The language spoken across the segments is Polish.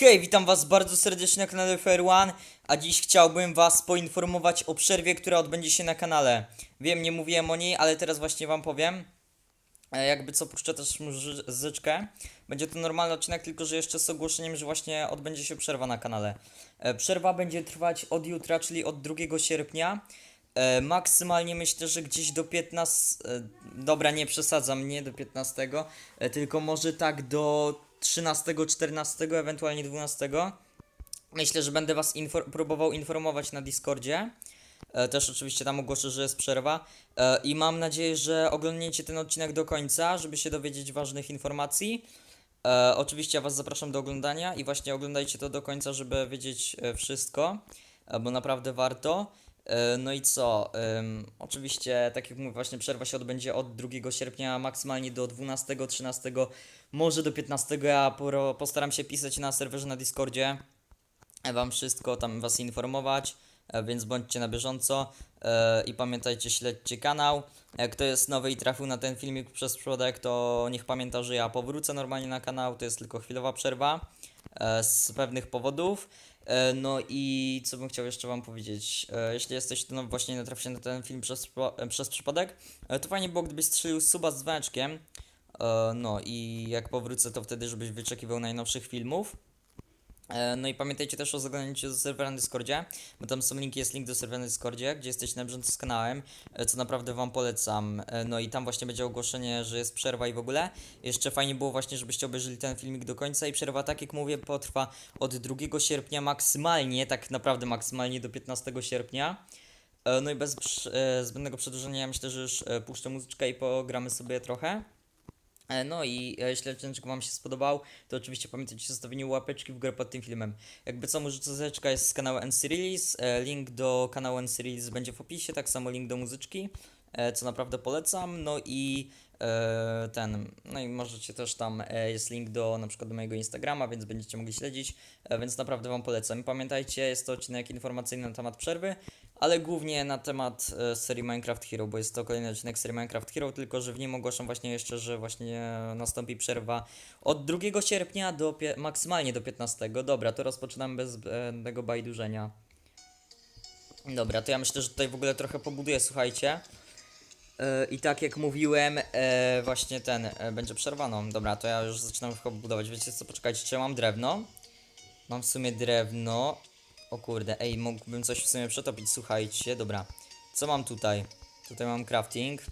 Hej, witam was bardzo serdecznie na kanale Fair One, a dziś chciałbym was poinformować o przerwie, która odbędzie się na kanale. Wiem, nie mówiłem o niej, ale teraz właśnie wam powiem. E, Jakby co, puszczę też muzyczkę. Będzie to normalny odcinek, tylko że jeszcze z ogłoszeniem, że właśnie odbędzie się przerwa na kanale. E, Przerwa będzie trwać od jutra, czyli od 2 sierpnia. E, maksymalnie myślę, że gdzieś do 15. E, dobra, nie przesadzam, nie do 15, e, tylko może tak do 13, 14, ewentualnie 12. Myślę, że będę was infor- próbował informować na Discordzie. E, też oczywiście tam ogłoszę, że jest przerwa. E, I mam nadzieję, że oglądniecie ten odcinek do końca, żeby się dowiedzieć ważnych informacji. E, oczywiście ja was zapraszam do oglądania i właśnie oglądajcie to do końca, żeby wiedzieć e, wszystko, e, bo naprawdę warto. E, No i co? Oczywiście, tak jak mówię, właśnie przerwa się odbędzie od 2 sierpnia maksymalnie do 12, 13, może do 15. Ja postaram się pisać na serwerze na Discordzie e, wam wszystko, tam was informować, e, więc bądźcie na bieżąco i pamiętajcie, śledźcie kanał. Kto jest nowy i trafił na ten filmik przez przypadek, to niech pamięta, że ja powrócę normalnie na kanał, to jest tylko chwilowa przerwa z pewnych powodów. E, No i co bym chciał jeszcze wam powiedzieć, e, jeśli jesteś no właśnie natraficie na ten film przez, e, przez przypadek, to fajnie było gdybyś strzelił suba z dzwoneczkiem, no i jak powrócę to wtedy, żebyś wyczekiwał najnowszych filmów. E, No i pamiętajcie też o zaglądnięciu do serwera na Discordzie, bo tam są linki, jest link do serwera na Discordzie, gdzie jesteście na bieżąco z kanałem, e, co naprawdę wam polecam. E, No i tam właśnie będzie ogłoszenie, że jest przerwa i w ogóle. Jeszcze fajnie było właśnie, żebyście obejrzeli ten filmik do końca i przerwa, tak jak mówię, potrwa od 2 sierpnia maksymalnie, tak naprawdę maksymalnie do 15 sierpnia. No i bez zbędnego przedłużenia, ja myślę, że już puszczę muzyczkę i pogramy sobie trochę. E, No i e, jeśli odcinek Wam się spodobał, to oczywiście pamiętajcie o zostawieniu łapeczki w górę pod tym filmem. Jakby co, muzyczka jest z kanału NC Release, e, link do kanału NC Release będzie w opisie, tak samo link do muzyczki, co naprawdę polecam, no i ten, no i możecie też tam, e, jest link do na przykład do mojego Instagrama, więc będziecie mogli śledzić, e, więc naprawdę Wam polecam. I Pamiętajcie, jest to odcinek informacyjny na temat przerwy, ale głównie na temat e, serii Minecraft Hero, bo jest to kolejny odcinek serii Minecraft Hero, tylko że w nim ogłaszam właśnie jeszcze, że właśnie nastąpi przerwa od 2 sierpnia do maksymalnie do 15. Dobra, to rozpoczynam bez zbędnego bajdurzenia. Dobra, to ja myślę, że tutaj w ogóle trochę pobuduję, słuchajcie. I tak jak mówiłem, e, właśnie ten e, będzie przerwano. Dobra, to ja już zaczynam chyba budować. Wiecie co, poczekajcie, czy ja mam drewno? Mam w sumie drewno. O kurde, ej, mógłbym coś w sumie przetopić, słuchajcie. Dobra, co mam tutaj? Tutaj mam crafting.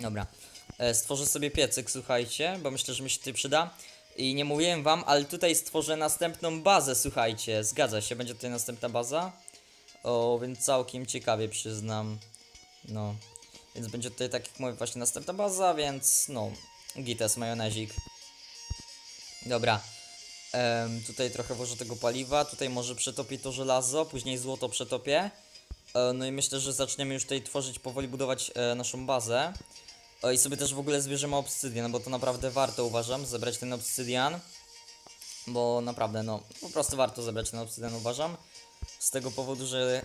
Dobra, e, stworzę sobie piecyk, słuchajcie, bo myślę, że mi się tutaj przyda. I nie mówiłem wam, ale tutaj stworzę następną bazę, słuchajcie. Zgadza się, będzie tutaj następna baza. O, więc całkiem ciekawie przyznam. No, więc będzie tutaj, tak jak mówię, właśnie następna baza, więc no, gites, majonezik. Dobra. Em, tutaj trochę włożę tego paliwa, tutaj może przetopię to żelazo, później złoto przetopię. E, no i myślę, że zaczniemy już tutaj tworzyć, powoli budować e, naszą bazę. E, I sobie też w ogóle zbierzemy obsydian, bo to naprawdę warto uważam, zebrać ten obsydian. Bo naprawdę, no, po prostu warto zebrać ten obsydian, uważam. Z tego powodu, że,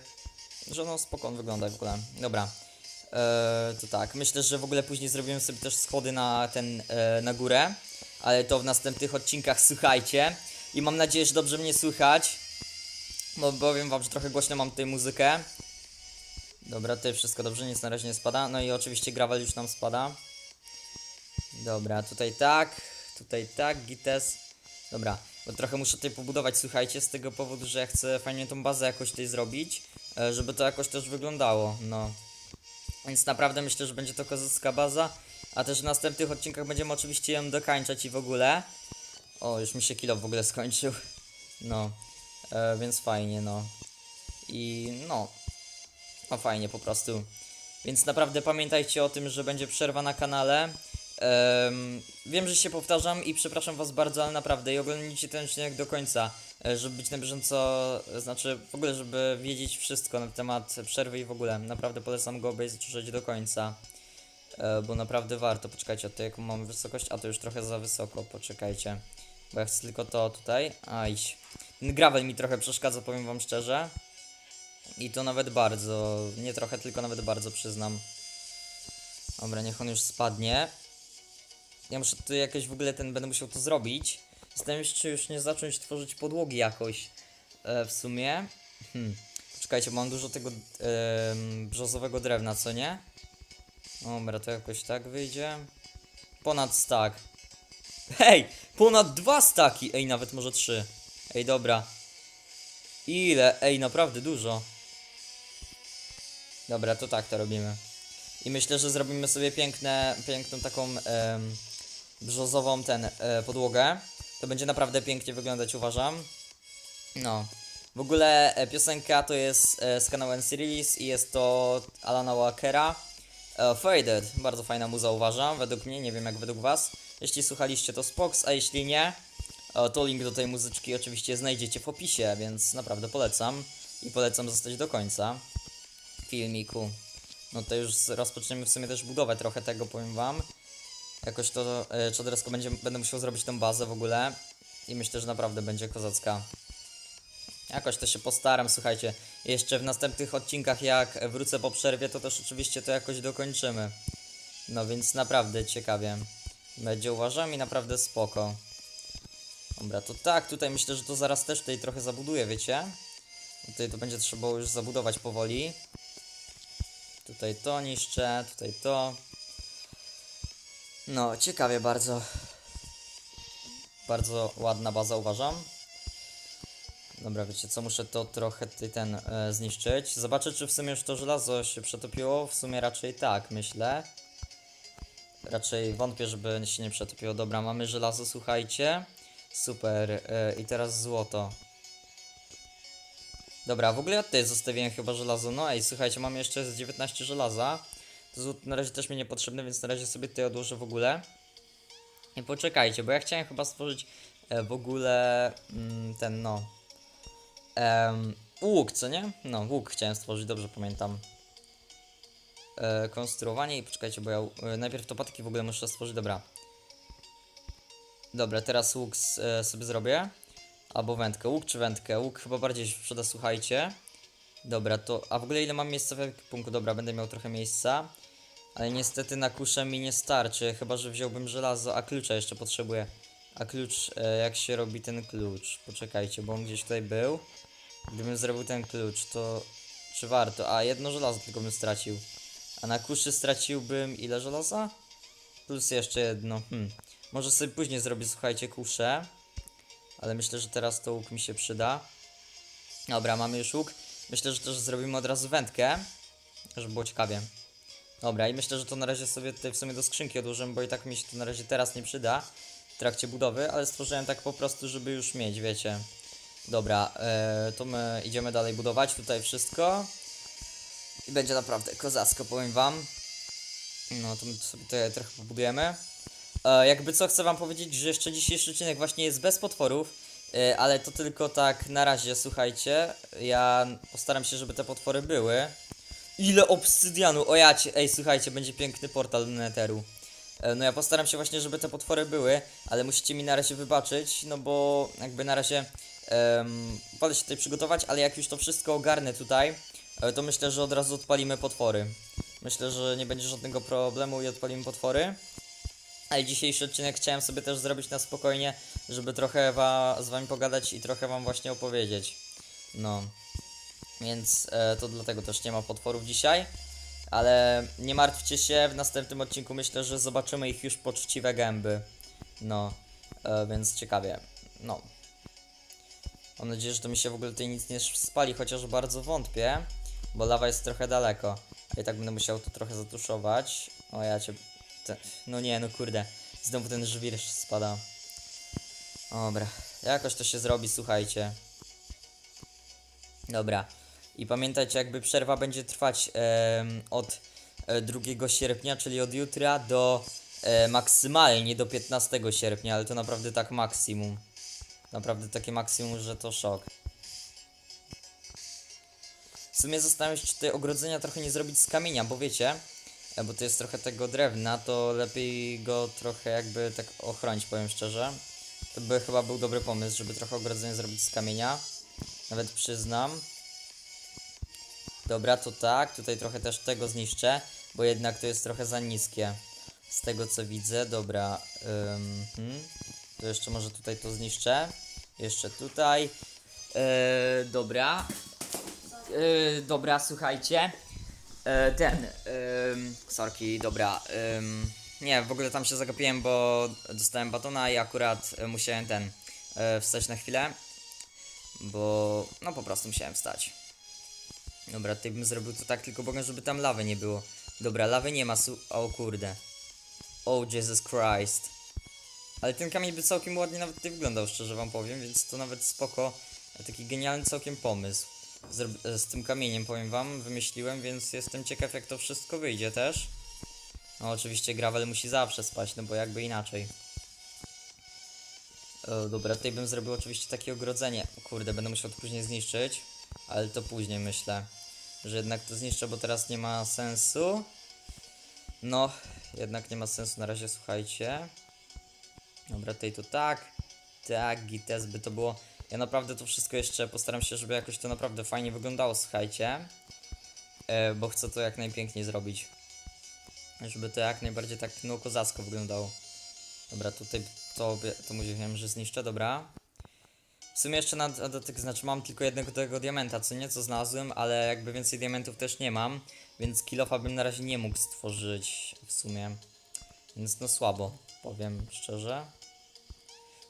że no spoko wygląda w ogóle. Dobra. E, to tak, myślę, że w ogóle później zrobimy sobie też schody na ten, e, na górę. Ale to w następnych odcinkach słuchajcie. I mam nadzieję, że dobrze mnie słychać. Bo powiem wam, że trochę głośno mam tutaj muzykę. Dobra, tutaj wszystko dobrze, nic na razie nie spada. No i oczywiście gravel już nam spada. Dobra, tutaj tak, tutaj tak, gites. Dobra, bo trochę muszę tutaj pobudować, słuchajcie, z tego powodu, że ja chcę fajnie tą bazę jakoś tutaj zrobić, e, żeby to jakoś też wyglądało, no. Więc naprawdę myślę, że będzie to kozacka baza, a też w następnych odcinkach będziemy oczywiście ją dokańczać i w ogóle. O, już mi się kilo w ogóle skończył. No, e, więc fajnie, no. I no, no fajnie po prostu. Więc naprawdę pamiętajcie o tym, że będzie przerwa na kanale. Em, wiem, że się powtarzam i przepraszam was bardzo, ale naprawdę i oglądajcie ten odcinek do końca, żeby być na bieżąco, e, znaczy w ogóle, żeby wiedzieć wszystko na temat przerwy i w ogóle. Naprawdę polecam go obejrzeć do końca, e, bo naprawdę warto. Poczekajcie, a to jaką mam wysokość? A to już trochę za wysoko, poczekajcie. Bo ja chcę tylko to tutaj. Ajś. Ten gravel mi trochę przeszkadza, powiem wam szczerze. I to nawet bardzo, nie trochę, tylko nawet bardzo przyznam. Dobra, niech on już spadnie. Ja muszę tu jakoś w ogóle ten, będę musiał to zrobić, Zastanawiam się, czy już nie zacząć tworzyć podłogi jakoś e, w sumie. Hmm. Czekajcie, mam dużo tego em, brzozowego drewna, co nie? Dobra, to jakoś tak wyjdzie. Ponad stack. Hej! Ponad dwa staki! Ej, nawet może trzy. Ej, dobra. Ile? Ej, naprawdę dużo. Dobra, to tak to robimy. I myślę, że zrobimy sobie piękne, piękną taką em, brzozową ten e, podłogę. To będzie naprawdę pięknie wyglądać, uważam. No. W ogóle e, piosenka to jest e, z kanału Release i jest to Alana Walkera. E, Faded, bardzo fajna muza uważam, według mnie, nie wiem jak według was. Jeśli słuchaliście to Spox, a jeśli nie, e, to link do tej muzyczki oczywiście znajdziecie w opisie, więc naprawdę polecam. I polecam zostać do końca filmiku. No to już rozpoczniemy w sumie też budowę trochę tego, powiem wam. Jakoś to e, będzie, będę musiał zrobić tą bazę w ogóle. I myślę, że naprawdę będzie kozacka. Jakoś to się postaram, słuchajcie. Jeszcze w następnych odcinkach, jak wrócę po przerwie, to też oczywiście to jakoś dokończymy. No więc naprawdę ciekawie. Będzie uważam i naprawdę spoko. Dobra, to tak, tutaj myślę, że to zaraz też tutaj trochę zabuduję, wiecie? Tutaj to będzie trzeba już zabudować powoli. Tutaj to niszczę, tutaj to. No, ciekawie bardzo. Bardzo ładna baza uważam. Dobra, wiecie co, muszę to trochę ten e, zniszczyć. Zobaczę, czy w sumie już to żelazo się przetopiło. W sumie raczej tak, myślę. Raczej wątpię, żeby się nie przetopiło. Dobra, mamy żelazo, słuchajcie. Super. E, I teraz złoto. Dobra, w ogóle ja tutaj zostawiłem chyba żelazo. No ej, słuchajcie, mamy jeszcze z 19 żelaza. To złoto na razie też mi niepotrzebne, więc na razie sobie tutaj odłożę w ogóle. I poczekajcie, bo ja chciałem chyba stworzyć e, w ogóle mm, ten no. Łuk, co nie? No, łuk chciałem stworzyć, dobrze pamiętam. E, konstruowanie i poczekajcie, bo ja e, najpierw to patyki w ogóle muszę stworzyć, dobra. Dobra, teraz łuk e, sobie zrobię. Albo wędkę, łuk czy wędkę? Łuk chyba bardziej się przyda, słuchajcie. Dobra, to. A w ogóle ile mam miejsca w ekwipunku? Dobra, będę miał trochę miejsca. Ale niestety na kuszę mi nie starczy, chyba że wziąłbym żelazo, a klucza jeszcze potrzebuję. A klucz, e, jak się robi ten klucz? Poczekajcie, bo on gdzieś tutaj był. Gdybym zrobił ten klucz, to czy warto? A jedno żelazo tylko bym stracił. A na kuszy straciłbym ile żelaza? Plus jeszcze jedno. Hmm. Może sobie później zrobię, słuchajcie, kuszę. Ale myślę, że teraz to łuk mi się przyda. Dobra, mamy już łuk. Myślę, że też zrobimy od razu wędkę. Żeby było ciekawie. Dobra, i myślę, że to na razie sobie tutaj w sumie do skrzynki odłożymy, bo i tak mi się to na razie teraz nie przyda w trakcie budowy, ale stworzyłem tak po prostu, żeby już mieć, wiecie. Dobra, e, to my idziemy dalej budować tutaj wszystko. I będzie naprawdę kozacko, powiem wam. No, to my sobie tutaj trochę pobudujemy. E, jakby co, chcę wam powiedzieć, że jeszcze dzisiejszy odcinek właśnie jest bez potworów, ale to tylko tak na razie, słuchajcie. Ja postaram się, żeby te potwory były. Ile obsydianu, o jacie, ej, słuchajcie, będzie piękny portal do Netheru. E, No ja postaram się właśnie, żeby te potwory były, ale musicie mi na razie wybaczyć, no bo jakby na razie um, się tutaj przygotować, ale jak już to wszystko ogarnę tutaj, e, to myślę, że od razu odpalimy potwory. Myślę, że nie będzie żadnego problemu i odpalimy potwory. Ale dzisiejszy odcinek chciałem sobie też zrobić na spokojnie, żeby trochę wa z wami pogadać i trochę wam właśnie opowiedzieć. No. Więc e, to dlatego też nie ma potworów dzisiaj. Ale nie martwcie się, w następnym odcinku myślę, że zobaczymy ich już poczciwe gęby. No, e, więc ciekawie. No. Mam nadzieję, że to mi się w ogóle tutaj nic nie spali, chociaż bardzo wątpię, bo lawa jest trochę daleko. I tak będę musiał to trochę zatuszować. O ja cię. Te... No nie, no kurde. Znowu ten żwir spada. Dobra, jakoś to się zrobi, słuchajcie. Dobra. I pamiętajcie, jakby przerwa będzie trwać od e, 2 sierpnia, czyli od jutra do e, maksymalnie do 15 sierpnia, ale to naprawdę tak maksimum. Naprawdę takie maksimum, że to szok. W sumie zastanawiam się, czy te ogrodzenia trochę nie zrobić z kamienia, bo wiecie, e, bo to jest trochę tego drewna, to lepiej go trochę jakby tak ochronić, powiem szczerze. To by chyba był dobry pomysł, żeby trochę ogrodzenia zrobić z kamienia. Nawet przyznam. Dobra, to tak, tutaj trochę też tego zniszczę, bo jednak to jest trochę za niskie. Z tego co widzę, dobra. hmm. To jeszcze może tutaj to zniszczę. Jeszcze tutaj. E, dobra. E, dobra, słuchajcie. E, ten. Um, sorki, dobra. nie, w ogóle tam się zagapiłem, bo dostałem batona i akurat musiałem ten. E, wstać na chwilę. Bo. No po prostu musiałem wstać. Dobra, tutaj bym zrobił to tak, tylko bogiem, żeby tam lawy nie było. Dobra, lawy nie ma, su- o kurde. Oh Jesus Christ. Ale ten kamień by całkiem ładnie nawet tutaj wyglądał, szczerze wam powiem, więc to nawet spoko. Taki genialny całkiem pomysł. Z, z tym kamieniem powiem wam, wymyśliłem, więc jestem ciekaw jak to wszystko wyjdzie też. No oczywiście gravel musi zawsze spać, no bo jakby inaczej. O, dobra, tutaj bym zrobił oczywiście takie ogrodzenie. Kurde, będę musiał to później zniszczyć, ale to później myślę, że jednak to zniszczę, bo teraz nie ma sensu. No, jednak nie ma sensu na razie, słuchajcie. Dobra, tutaj to tak. Tak, gites by to było. Ja naprawdę to wszystko jeszcze postaram się, żeby jakoś to naprawdę fajnie wyglądało, słuchajcie. E, bo chcę to jak najpiękniej zrobić. Żeby to jak najbardziej tak no kozacko wyglądało. Dobra, tutaj to, to mówiłem, że zniszczę, dobra. W sumie jeszcze na do tych, znaczy mam tylko jednego tego diamenta, co nie, co znalazłem, ale jakby więcej diamentów też nie mam, więc kilofa bym na razie nie mógł stworzyć w sumie. Więc no słabo, powiem szczerze.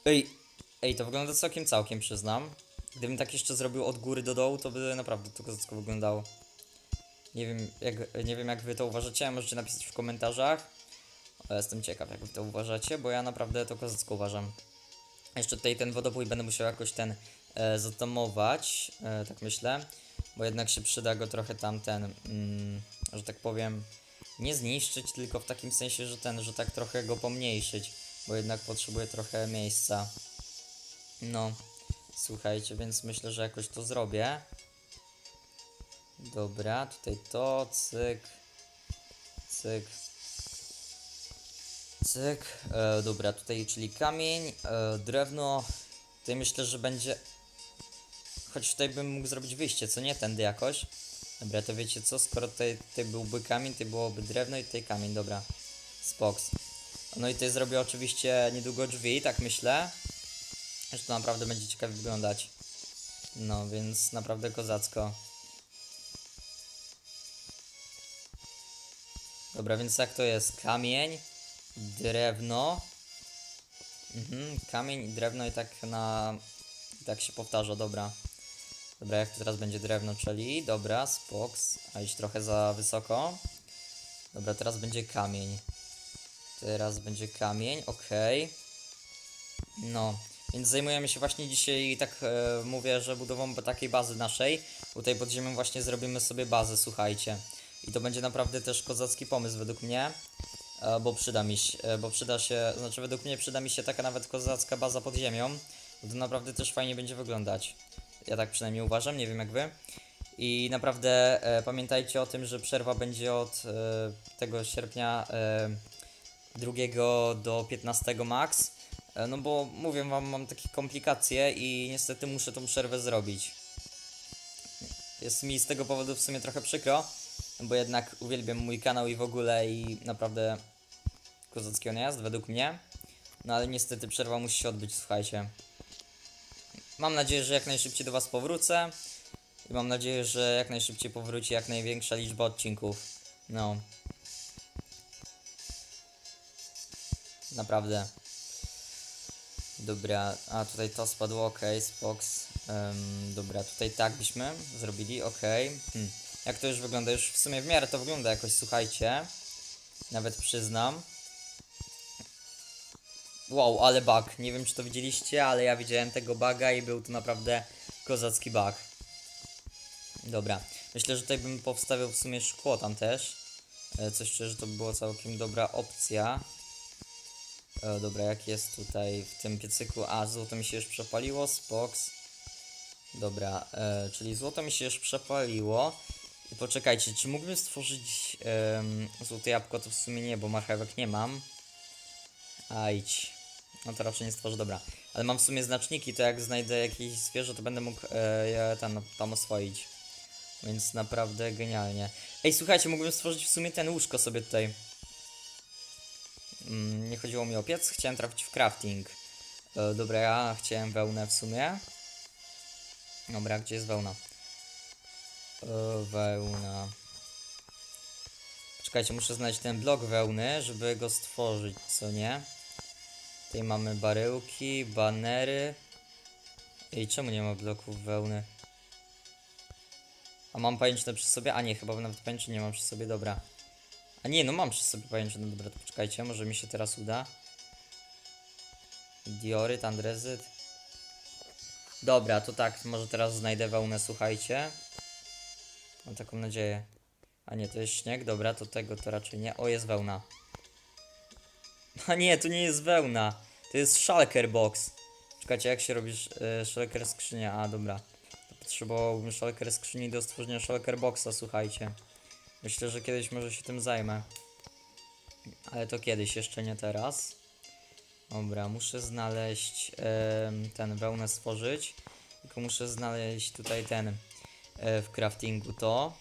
Ej, ej, to wygląda całkiem, całkiem przyznam. Gdybym tak jeszcze zrobił od góry do dołu, to by naprawdę to kozacko wyglądało. Nie wiem, jak, nie wiem jak wy to uważacie, możecie napisać w komentarzach. Jestem ciekaw jak wy to uważacie, bo ja naprawdę to kozacko uważam. Jeszcze tutaj ten wodopój będę musiał jakoś ten e, zatamować, e, tak myślę, bo jednak się przyda go trochę tamten, mm, że tak powiem, nie zniszczyć, tylko w takim sensie, że ten, że tak trochę go pomniejszyć, bo jednak potrzebuje trochę miejsca. No, słuchajcie, więc myślę, że jakoś to zrobię. Dobra, tutaj to, cyk, cyk, cyk. E, dobra, tutaj czyli kamień, e, drewno. Tutaj myślę, że będzie. Choć tutaj bym mógł zrobić wyjście, co nie tędy jakoś. Dobra, to wiecie co? Skoro tutaj, tutaj byłby kamień, tutaj byłoby drewno i tutaj kamień, dobra. Spoks. No i tutaj zrobię oczywiście niedługo drzwi, tak myślę. Że to naprawdę będzie ciekawie wyglądać. No, więc naprawdę kozacko. Dobra, więc jak to jest? Kamień, drewno. Mhm, kamień drewno i tak na... I tak się powtarza, dobra. Dobra, jak to teraz będzie drewno, czyli... Dobra, spoks. A iść trochę za wysoko. Dobra, teraz będzie kamień. Teraz będzie kamień, okej. No, więc zajmujemy się właśnie dzisiaj, tak e, mówię, że budową takiej bazy naszej. Tutaj pod ziemią właśnie zrobimy sobie bazę, słuchajcie. I to będzie naprawdę też kozacki pomysł według mnie, e, bo przyda mi się, e, bo przyda się, znaczy według mnie przyda mi się taka nawet kozacka baza pod ziemią, bo to naprawdę też fajnie będzie wyglądać. Ja tak przynajmniej uważam, nie wiem jak wy. I naprawdę e, pamiętajcie o tym, że przerwa będzie od e, tego sierpnia e, 2 do 15 max. E, No bo mówię wam, mam takie komplikacje i niestety muszę tą przerwę zrobić. Jest mi z tego powodu w sumie trochę przykro, bo jednak uwielbiam mój kanał i w ogóle i naprawdę kozacki on jest, według mnie. No ale niestety przerwa musi się odbyć, słuchajcie. Mam nadzieję, że jak najszybciej do was powrócę. I mam nadzieję, że jak najszybciej powróci jak największa liczba odcinków. No. Naprawdę. Dobra, a tutaj to spadło, ok, spoks. Em, dobra, tutaj tak byśmy zrobili, ok. Hmm. Jak to już wygląda? Już w sumie w miarę to wygląda jakoś, słuchajcie. Nawet przyznam. Wow, ale bug. Nie wiem, czy to widzieliście, ale ja widziałem tego buga i był to naprawdę kozacki bug. Dobra, myślę, że tutaj bym powstawiał w sumie szkło tam też. E, Coś że to by była całkiem dobra opcja. E, dobra, jak jest tutaj w tym piecyku? A, złoto mi się już przepaliło, spoks. Dobra, e, czyli złoto mi się już przepaliło. I poczekajcie, czy mógłbym stworzyć em, złote jabłko? To w sumie nie, bo marchewek nie mam. Ajdź. No to raczej nie stworzę, dobra. Ale mam w sumie znaczniki, to jak znajdę jakieś zwierzę, to będę mógł e, je tam, tam oswoić. Więc naprawdę genialnie. Ej, słuchajcie, mógłbym stworzyć w sumie ten łóżko sobie tutaj. Mm, nie chodziło mi o piec, chciałem trafić w crafting. E, dobra, ja chciałem wełnę w sumie. Dobra, gdzie jest wełna? E, wełna. Czekajcie, muszę znaleźć ten blok wełny, żeby go stworzyć, co nie? Tutaj mamy baryłki, banery. Ej, czemu nie ma bloków wełny? A mam pajęczynę przy sobie? A nie, chyba nawet pajęczyny nie mam przy sobie, dobra. A nie, no mam przy sobie pajęczynę, dobra, to poczekajcie, może mi się teraz uda. Dioryt, andrezyt. Dobra, to tak, może teraz znajdę wełnę, słuchajcie. Mam taką nadzieję. A nie, to jest śnieg, dobra, to tego to raczej nie. O, jest wełna. A nie, to nie jest wełna. To jest shulker box. Czekajcie, jak się robisz y, shulker skrzynia? A, dobra. Potrzebowałbym shulker skrzyni do stworzenia shulker boxa, słuchajcie. Myślę, że kiedyś może się tym zajmę. Ale to kiedyś, jeszcze nie teraz. Dobra, muszę znaleźć ten wełnę stworzyć. Tylko muszę znaleźć tutaj ten e, w craftingu to.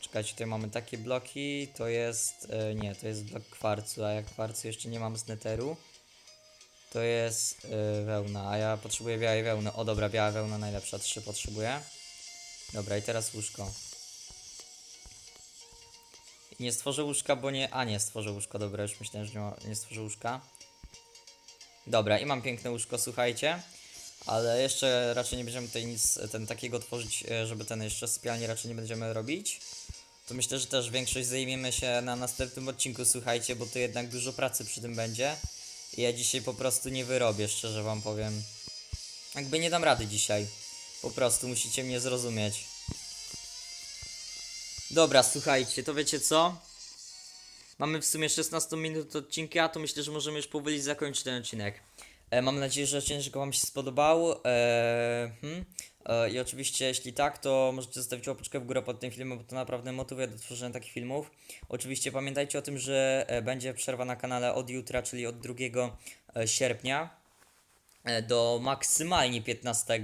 Czekajcie, tutaj mamy takie bloki, to jest, e, nie, to jest blok kwarcu, a jak kwarcu jeszcze nie mam z neteru, to jest e, wełna, a ja potrzebuję białej wełny. O dobra, biała wełna najlepsza, trzy potrzebuję. Dobra, i teraz łóżko. Nie stworzę łóżka, bo nie, a nie, stworzę łóżko, dobra, już myślałem, że nie, stworzę łóżka. Dobra, i mam piękne łóżko, słuchajcie. Ale jeszcze raczej nie będziemy tutaj nic ten takiego tworzyć, e, żeby ten jeszcze sypialnie raczej nie będziemy robić. To myślę, że też większość zajmiemy się na następnym odcinku, słuchajcie, bo to jednak dużo pracy przy tym będzie. I ja dzisiaj po prostu nie wyrobię, szczerze wam powiem. Jakby nie dam rady dzisiaj. Po prostu musicie mnie zrozumieć. Dobra, słuchajcie, to wiecie co? Mamy w sumie 16 minut odcinka, to myślę, że możemy już powoli zakończyć ten odcinek. E, mam nadzieję, że odcinek Wam się spodobał. E, hmm. e, I oczywiście, jeśli tak, to możecie zostawić łapeczkę w górę pod tym filmem, bo to naprawdę motywuje do tworzenia takich filmów. Oczywiście pamiętajcie o tym, że e, będzie przerwa na kanale od jutra, czyli od 2 e, sierpnia e, do maksymalnie 15.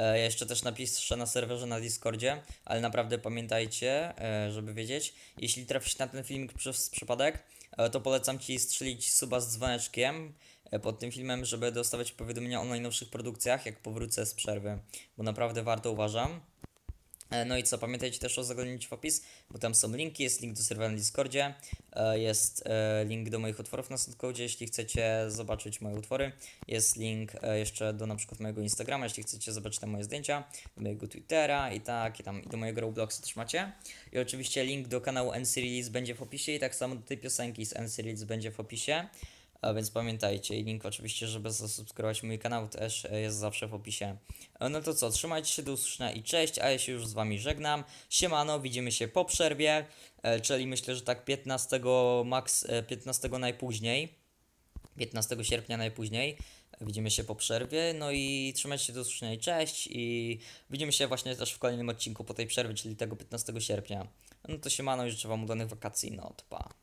E, Ja jeszcze też napiszę na serwerze na Discordzie, ale naprawdę pamiętajcie, e, żeby wiedzieć. Jeśli trafisz na ten filmik przez przypadek, e, to polecam Ci strzelić suba z dzwoneczkiem pod tym filmem, żeby dostawać powiadomienia o najnowszych produkcjach, jak powrócę z przerwy, bo naprawdę warto uważam. E, No i co, pamiętajcie też o zaglądnięciu w opis, bo tam są linki, jest link do serwera na Discordzie, e, jest e, link do moich utworów na SoundCloudzie, jeśli chcecie zobaczyć moje utwory, jest link jeszcze do na przykład mojego Instagrama, jeśli chcecie zobaczyć tam moje zdjęcia, do mojego Twittera i tak, i tam i do mojego Robloxa też macie. I oczywiście link do kanału NC Release będzie w opisie i tak samo do tej piosenki z NC Release będzie w opisie. A więc pamiętajcie, i link oczywiście, żeby zasubskrybować mój kanał też e, jest zawsze w opisie. E, No to co, trzymajcie się do usłyszenia i cześć, a ja się już z wami żegnam. Siemano, widzimy się po przerwie, e, czyli myślę, że tak 15 max, e, 15 najpóźniej. 15 sierpnia najpóźniej. Widzimy się po przerwie, no i trzymajcie się do usłyszenia i cześć i widzimy się właśnie też w kolejnym odcinku po tej przerwie, czyli tego 15 sierpnia. No to siemano i życzę wam udanych wakacji, no to pa.